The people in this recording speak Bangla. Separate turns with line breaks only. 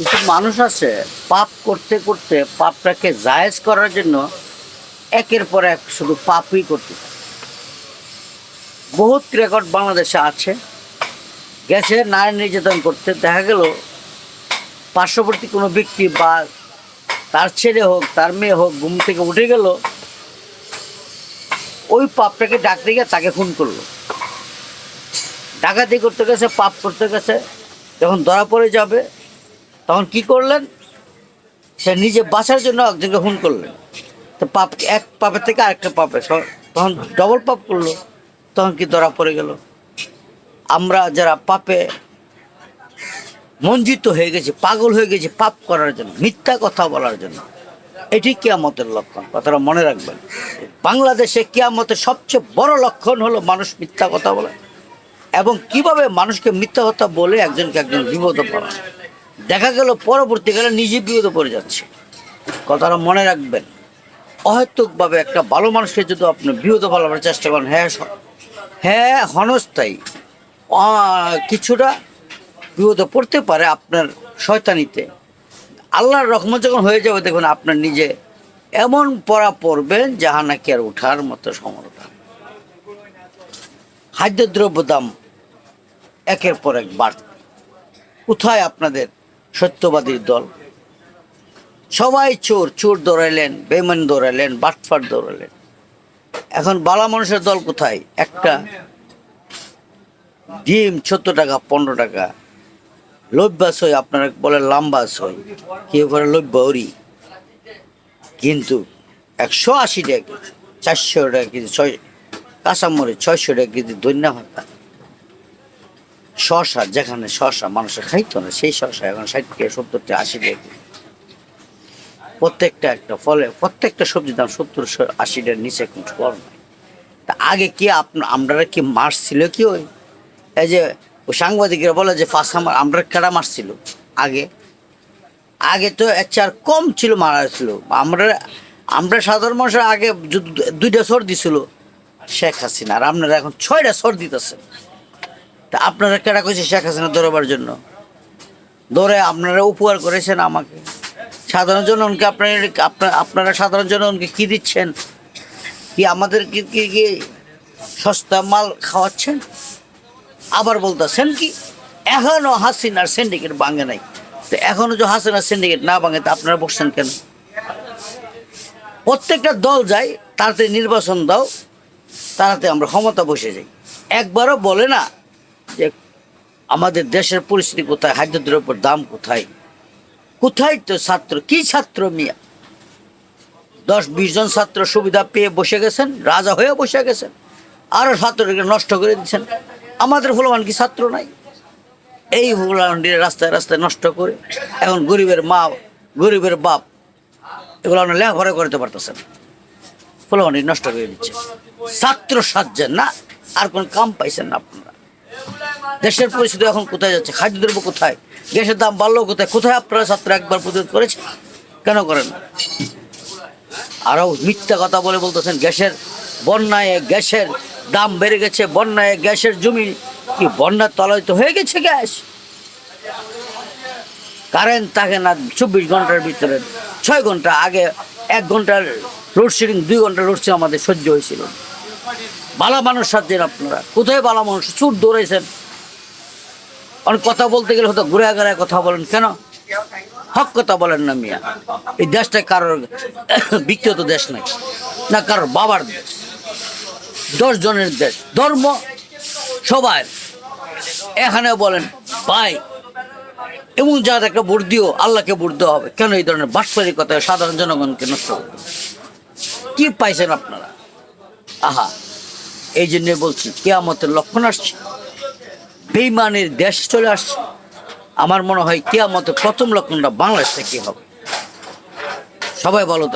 কিছু মানুষ আছে, পাপ করতে করতে পাপটাকে জায়েজ করার জন্য একের পর এক শুধু পাপই করতে। বহুত রেকর্ড বাংলাদেশে আছে। গেছে, নারী নির্যাতন করতে। দেখা গেল, পার্শ্ববর্তী কোনো ব্যক্তি বা তার ছেলে হোক, তার মেয়ে হোক, ঘুম থেকে উঠে গেল, ওই পাপটাকে ডাকতে গিয়ে তাকে খুন করল। ডাকাতি করতে গেছে, পাপ করতে গেছে, যখন ধরা পড়ে যাবে তখন কি করলেন? সে নিজে বাঁচার জন্য একজনকে খুন করলেন। তো পাপ, এক পাপের থেকে আরেকটা পাপে। তখন ডবল পাপ করল। তখন কি ধরা পড়ে গেল? আমরা যারা পাপে মঞ্জিত হয়ে গেছে, পাগল হয়ে গেছে পাপ করার জন্য, মিথ্যা কথা বলার জন্য, এটি কেয়ামতের লক্ষণ। কথাটা মনে রাখবেন। বাংলাদেশে কেয়ামতের সবচেয়ে বড় লক্ষণ হলো মানুষ মিথ্যা কথা বলে এবং কীভাবে মানুষকে মিথ্যা কথা বলে একজনকে একজন বিপদে পড়া দেখা গেল পরবর্তীকালে নিজে বিপদে পড়ে যাচ্ছে। কথাটা মনে রাখবেন। অহেতুকভাবে একটা ভালো মানুষকে যদি আপনি বিপদে ফেলাবার চেষ্টা করেন হ্যাঁ হ্যাঁ হনস্থায়ী। কিছুটা বিপদে পড়তে পারে আপনার শয়তানিতে। আল্লাহর রহমত যখন হয়ে যাবে, দেখুন আপনার নিজে এমন পড়া পড়বেন যাহা নাকি আর ওঠার মতো সমর্থা খাদ্যদ্রব্য দাম একের পর এক বাড়তে কোথায় আপনাদের সত্যবাদীর দল। সবাই চোর চোর দৌড়াইলেন বেমান দৌড়াইলেন, বাটফাট দৌড়াইলেন। এখন বালা মানুষের দল কোথায়? একটা ডিম চোদ্দ টাকা, পনেরো টাকা। লভ্যাস হয় আপনারা বলে লাম্বাস হয় কেউ করে লভ্যরি কিন্তু একশো আশি টাকা কেজি, চারশো টাকা কেজি, ছয় কাঁচামরিচ ছয়শো টাকা কেজি দৈন্য ভাতা। শশা, যেখানে শশা মানুষের খাইতো না, সেই শশা এখন ষাট থেকে সত্তর টাকা আশি টাকা প্রত্যেকটা একটা ফলে, প্রত্যেকটা সবজির দাম সত্তর শ- আশি টাকার নিচে কোনো ফল তা আগে কি আপনার আমরা কি মাস ছিল কি ওই? এই যে সাংবাদিকরা বলে যে ফার্স্ট আমার আমরা কেডা মারছিল আগে। আগে তো এর চেয়ে আর কম ছিল, মারা ছিল। আমরা আমরা সাধারণ মানুষের আগে দুইটা সর দিছিল শেখ হাসিনা আর আপনারা এখন ছয়টা সর দিতেছেন। তা আপনারা কেডা কইছে শেখ হাসিনা দৌড়াবার জন্য? দৌড়ে আপনারা উপকার করেছেন আমাকে। সাধারণ জনগণকে আপনার আপনার আপনারা সাধারণ জনগণকে কী দিচ্ছেন? কি আমাদের কি কি সস্তা মাল খাওয়াচ্ছেন? আবার বলতেছেন কি, এখনও হাসিনার সিন্ডিকেট ভাঙে নাই। তো এখনও যে হাসিনার সিন্ডিকেট না ভাঙে, তা আপনারা বসছেন কেন? প্রত্যেকটা দল যায় তাড়াতাড়ি নির্বাচন দাও তাড়াতাড়ি আমরা ক্ষমতা বসে যাই। একবারও বলে না যে আমাদের দেশের পরিস্থিতি কোথায়, খাদ্যদ্রব্যের দাম কোথায়? কোথায় তো ছাত্র, কি ছাত্র মিয়া? দশ, বিশ জন ছাত্র সুবিধা পেয়ে বসে গেছেন, রাজা হয়ে বসে গেছেন আরও ছাত্রদেরকে নষ্ট করে দিচ্ছেন। আমাদের ফুলমান কি ছাত্র নাই? এই ফুলমানটির রাস্তায় রাস্তায় নষ্ট করে এখন গরিবের মা, গরিবের বাপ, এগুলো আমরা লেখাপড়া করতে পারতেছেন। ফুলমানটি নষ্ট করে দিচ্ছে। ছাত্র সাজছেন না, আর কোন কাম পাইছেন না আপনারা। দেশের পরিস্থিতি এখন কোথায় যাচ্ছে? খাদ্যদ্রব্য কোথায়? গ্যাসের দাম বাড়লো কোথায়? কোথায় আপনারা ছাত্র একবার প্রতিরোধ করেছেন? কেন করেন আরও মিথ্যা কথা বলে বলতেছেন, গ্যাসের বন্যায় গ্যাসের দাম বেড়ে গেছে, বন্যায় গ্যাসের জমি, কি বন্যার তলায় তো হয়ে গেছে গ্যাস? কারেন্ট থাকে না চব্বিশ ঘণ্টার ভিতরে। ছয় ঘণ্টা আগে এক ঘণ্টার লোডশেডিং দুই ঘণ্টা লোডশেডিং আমাদের সহ্য হয়েছিল। বালা মানুষ সাথেন আপনারা। কোথায় বালা মানুষ? চুর দৌড়াইছেন। অনেক কথা বলতে গেলে হয়তো ঘুরে ঘুরে কথা বলেন। কেন? হক কথা বলেন না মিয়া। এই দেশটা কারোর বিখ্যাত দেশ নাই, না কারোর বাবার দেশ, দশ জনের দেশ, ধর্ম সবার এখানে বলেন, ভাই এবং জায়গাতে একটা ভোট দিও, আল্লাহকে ভোট দেওয়া হবে। কেন এই ধরনের বাটপারি কথা সাধারণ জনগণকে নষ্ট করবে কি পাইছেন আপনারা? আহা, এই জন্য বলছি, কেয়ামতের লক্ষণ আসছে। বেইমানের দেশ চলে আসছে। আমার মনে হয় কেয়ামতের প্রথম লক্ষণটা বাংলাদেশ থেকে হবে। সবাই ভালো